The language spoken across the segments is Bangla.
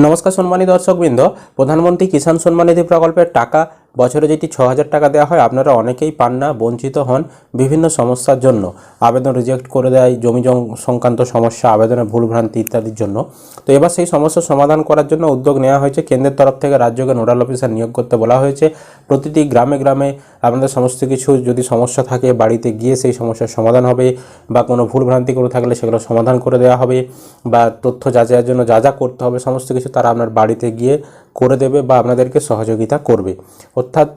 নমস্কার সম্মানী দর্শকবৃন্দ প্রধানমন্ত্রী কিষাণ সম্মান নিধি প্রকল্পের টাকা বছরে যেটি ছ হাজার টাকা দেওয়া হয়, আপনারা অনেকেই পান না, বঞ্চিত হন বিভিন্ন সমস্যার জন্য। আবেদন রিজেক্ট করে দেয়, জমি সংক্রান্ত সমস্যা, আবেদনের ভুলভ্রান্তি ইত্যাদির জন্য। তো এবার সেই সমস্যার সমাধান করার জন্য উদ্যোগ নেওয়া হয়েছে। কেন্দ্রের তরফ থেকে রাজ্যকে নোডাল অফিসার নিয়োগ করতে বলা হয়েছে। প্রতিটি গ্রামে গ্রামে আপনাদের সমস্ত কিছু যদি সমস্যা থাকে, বাড়িতে গিয়ে সেই সমস্যার সমাধান হবে বা কোনো ভুলভ্রান্তি করে থাকলে সেগুলো সমাধান করে দেওয়া হবে বা তথ্য যাচাইয়ের জন্য যা যা করতে হবে, সমস্ত কিছু তারা আপনার বাড়িতে গিয়ে করে দেবে বা আপনাদেরকে সহযোগিতা করবে। অর্থাৎ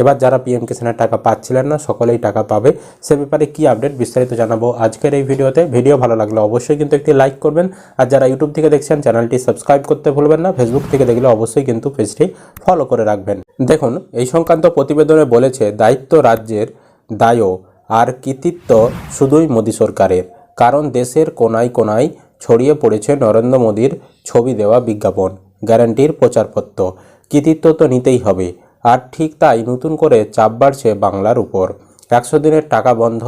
এবার যারা পিএম কিষানের টাকা পাচ্ছিলেন না, সকলেই টাকা পাবে। সে ব্যাপারে কি আপডেট বিস্তারিত জানাব আজকের এই ভিডিওতে। ভিডিও ভালো লাগলে অবশ্যই কিন্তু একটি লাইক করবেন। আর যারা ইউটিউব থেকে দেখছেন চ্যানেলটি সাবস্ক্রাইব করতে ভুলবেন না। ফেসবুক থেকে দেখলে অবশ্যই কিন্তু পেজটি ফলো করে রাখবেন। দেখুন, এই সংক্রান্ত প্রতিবেদনে বলেছে, দায়িত্ব রাজ্যের দায়ও আর কৃতিত্ব শুধুই মোদী সরকারের। কারণ দেশের কোনায় কোনায় ছড়িয়ে পড়েছে নরেন্দ্র মোদীর ছবি দেওয়া বিজ্ঞাপন। গ্যারান্টির প্রচারপত্র। কৃতিত্ব তো নিতেই হবে। আর ঠিক তাই নতুন করে চাপ বাড়ছে বাংলার উপর। একশো দিনের টাকা বন্ধ,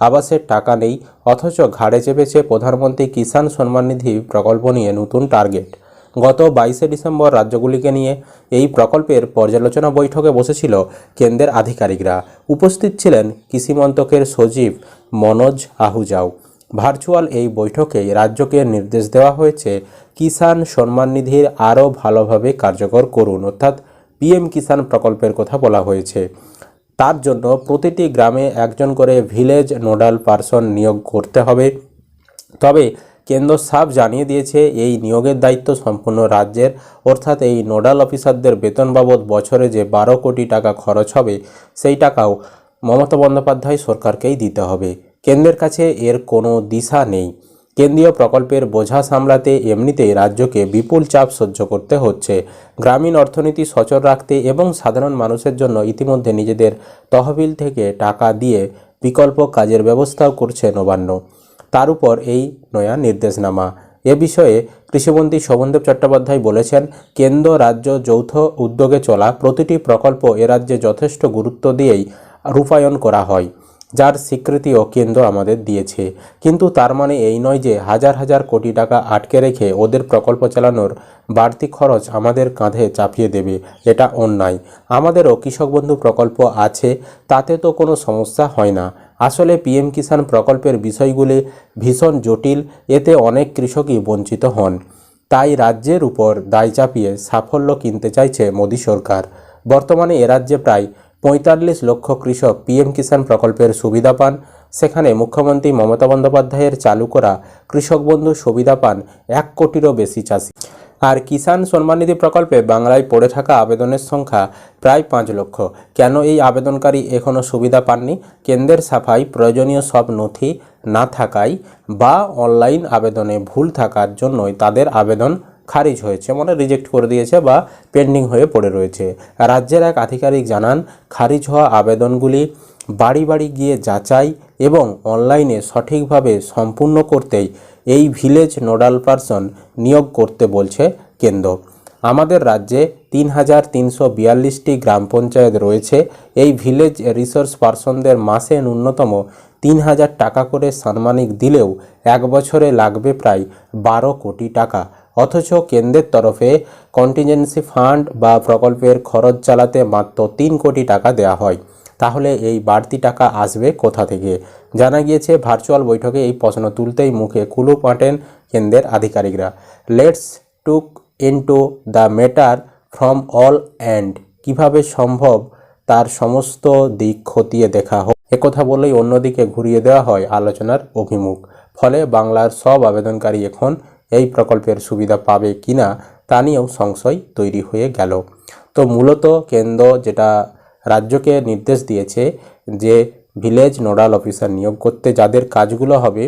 আবাসের টাকা নেই, অথচ ঘাড়ে চেপেছে প্রধানমন্ত্রী কিষাণ সম্মান নিধি প্রকল্প নিয়ে নতুন টার্গেট। গত বাইশে ডিসেম্বর রাজ্যগুলিকে নিয়ে এই প্রকল্পের পর্যালোচনা বৈঠকে বসেছিল কেন্দ্রের আধিকারিকরা। উপস্থিত ছিলেন কৃষি মন্ত্রকের সচিব মনোজ আহুজাও। ভার্চুয়াল এই বৈঠকে রাজ্যকে নির্দেশ দেওয়া হয়েছে, কিষাণ সম্মান নিধির আরও ভালোভাবে কার্যকর করুন। অর্থাৎ পিএম কিষাণ প্রকল্পের কথা বলা হয়েছে। তার জন্য প্রতিটি গ্রামে একজন করে ভিলেজ নোডাল পারসন নিয়োগ করতে হবে। তবে কেন্দ্র সাফ জানিয়ে দিয়েছে, এই নিয়োগের দায়িত্ব সম্পূর্ণ রাজ্যের। অর্থাৎ এই নোডাল অফিসারদের বেতন বাবদ বছরে যে বারো কোটি টাকা খরচ হবে, সেই টাকাও মমতা বন্দ্যোপাধ্যায় সরকারকেই দিতে হবে। কেন্দ্রের কাছে এর কোনো দিশা নেই। কেন্দ্রীয় প্রকল্পের বোঝা সামলাতে এমনিতেই রাজ্যকে বিপুল চাপ সহ্য করতে হচ্ছে। গ্রামীণ অর্থনীতি সচল রাখতে এবং সাধারণ মানুষের জন্য ইতিমধ্যে নিজেদের তহবিল থেকে টাকা দিয়ে বিকল্প কাজের ব্যবস্থাও করছে নবান্ন। তার উপর এই নয়া নির্দেশনামা। এ বিষয়ে কৃষিমন্ত্রী শোভনদেব চট্টোপাধ্যায় বলেছেন, কেন্দ্র, রাজ্য যৌথ উদ্যোগে চলা প্রতিটি প্রকল্প এ রাজ্যে যথেষ্ট গুরুত্ব দিয়েই রূপায়ণ করা হয়। যার স্বীকৃতিও কেন্দ্র আমাদের দিয়েছে। কিন্তু তার মানে এই নয় যে হাজার হাজার কোটি টাকা আটকে রেখে ওদের প্রকল্প চালানোর বাড়তি খরচ আমাদের কাঁধে চাপিয়ে দেবে, এটা অন্যায়। আমাদেরও কৃষক বন্ধু প্রকল্প আছে, তাতে তো কোনো সমস্যা হয় না। আসলে পিএম কিষাণ প্রকল্পের বিষয়গুলি ভীষণ জটিল, এতে অনেক কৃষকই বঞ্চিত হন। তাই রাজ্যের উপর দায় চাপিয়ে সাফল্য কিনতে চাইছে মোদী সরকার। বর্তমানে এ রাজ্যে প্রায় পঁয়তাল্লিশ লক্ষ কৃষক পিএম কিষাণ প্রকল্পের সুবিধা পান। সেখানে মুখ্যমন্ত্রী মমতা বন্দ্যোপাধ্যায়ের চালু করা কৃষক বন্ধু সুবিধা পান এক কোটিরও বেশি চাষি। আর কিষাণ সম্মাননিধি প্রকল্পে বাংলায় পড়ে থাকা আবেদনের সংখ্যা প্রায় পাঁচ লক্ষ। কেন এই আবেদনকারী এখনও সুবিধা পাননি? কেন্দ্রের সাফাই প্রয়োজনীয় সব নথি না থাকায় বা অনলাইন আবেদনে ভুল থাকার জন্যই তাদের আবেদন খারিজ হয়েছে মানে রিজেক্ট করে দিয়েছে বা পেন্ডিং হয়ে পড়ে রয়েছে। রাজ্যের এক আধিকারিক জানান, খারিজ হওয়া আবেদনগুলি বাড়ি বাড়ি গিয়ে যাচাই এবং অনলাইনে সঠিকভাবে সম্পূর্ণ করতেই এই ভিলেজ নোডাল পারসন নিয়োগ করতে বলছে কেন্দ্র। আমাদের রাজ্যে তিন হাজার তিনশো বিয়াল্লিশটি গ্রাম পঞ্চায়েত রয়েছে। এই ভিলেজ রিসোর্স পার্সনদের মাসে ন্যূনতম তিন হাজার টাকা করে সাম্মানিক দিলেও এক বছরে লাগবে প্রায় বারো কোটি টাকা। অথচ কেন্দ্রের তরফে কন্টিনজেন্সি ফান্ড বা প্রকল্পের খরচ চালাতে মাত্র তিন কোটি টাকা দেওয়া হয়। তাহলে এই বাড়তি টাকা আসবে কোথা থেকে? জানা গিয়েছে ভার্চুয়াল বৈঠকে এই প্রশ্ন তুলতেই মুখে কুলু পাটেন কেন্দ্রের আধিকারিকরা। Let's took into the matter from all and কীভাবে সম্ভব তার সমস্ত দিক খতিয়ে দেখা হোক। একথা বলেই অন্যদিকে ঘুরিয়ে দেওয়া হয় আলোচনার অভিমুখ। ফলে বাংলার সব আবেদনকারী এখন এই প্রকল্পের সুবিধা পাবে কিনা তা নিয়েও সংশয় তৈরি হয়ে গেল। তো মূলত কেন্দ্র যেটা রাজ্যকে নির্দেশ দিয়েছে যে ভিলেজ নোডাল অফিসার নিয়োগ করতে যাদের কাজগুলো হবে,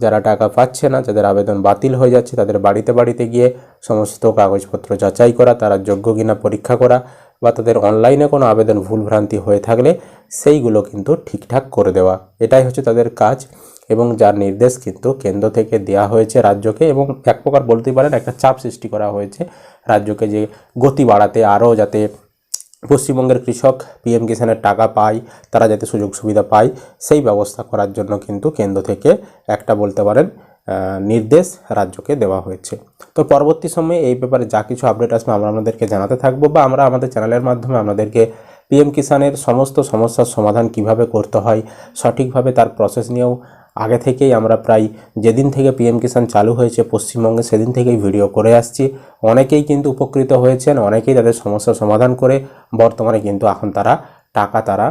যারা টাকা পাচ্ছে না, যাদের আবেদন বাতিল হয়ে যাচ্ছে, তাদের বাড়িতে বাড়িতে গিয়ে সমস্ত কাগজপত্র যাচাই করা, তারা যোগ্য কিনা পরীক্ষা করা বা তাদের অনলাইনে কোনো আবেদন ভুলভ্রান্তি হয়ে থাকলে সেইগুলো কিন্তু ঠিকঠাক করে দেওয়া। এটাই হচ্ছে তাদের কাজ। এবং যার নির্দেশ কিন্তু কেন্দ্র থেকে দেওয়া হয়েছে রাজ্যকে এবং এক প্রকার বলতেই পারেন একটা চাপ সৃষ্টি করা হয়েছে। রাজ্যকে যে গতি বাড়াতে আরও যাতে পশ্চিমবঙ্গের কৃষক পিএম কিষানের টাকা পায়, তারা যাতে সুযোগ সুবিধা পায়, সেই ব্যবস্থা করার জন্য কিন্তু কেন্দ্র থেকে একটা বলতে পারেন নির্দেশ রাজ্যকে দেওয়া হয়েছে। তো পরবর্তী সময়ে এই ব্যাপারে যা কিছু আপডেট আসবে আমরা আপনাদেরকে জানাতে থাকব বা আমরা আমাদের চ্যানেলের মাধ্যমে আপনাদেরকে পিএম কিষানের সমস্ত সমস্যার সমাধান কীভাবে করতে হয়, সঠিকভাবে তার প্রসেস নিয়েও আগে থেকেই আমরা প্রায় যেদিন থেকে পিএম কিষাণ চালু হয়েছে পশ্চিমবঙ্গে সেদিন থেকেই ভিডিও করে আসছি। অনেকেই কিন্তু উপকৃত হয়েছেন, অনেকেই তাদের সমস্যার সমাধান করে বর্তমানে কিন্তু এখন তারা টাকা তারা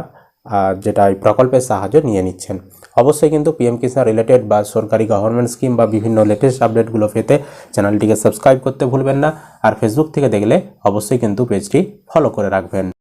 যেটা এই প্রকল্পের সাহায্য নিয়ে নিচ্ছেন। অবশ্যই কিন্তু পিএম কিষাণ রিলেটেড বা সরকারি গভর্নমেন্ট স্কিম বা বিভিন্ন লেটেস্ট আপডেটগুলো পেতে চ্যানেলটিকে সাবস্ক্রাইব করতে ভুলবেন না। আর ফেসবুক থেকে দেখলে অবশ্যই কিন্তু পেজটি ফলো করে রাখবেন।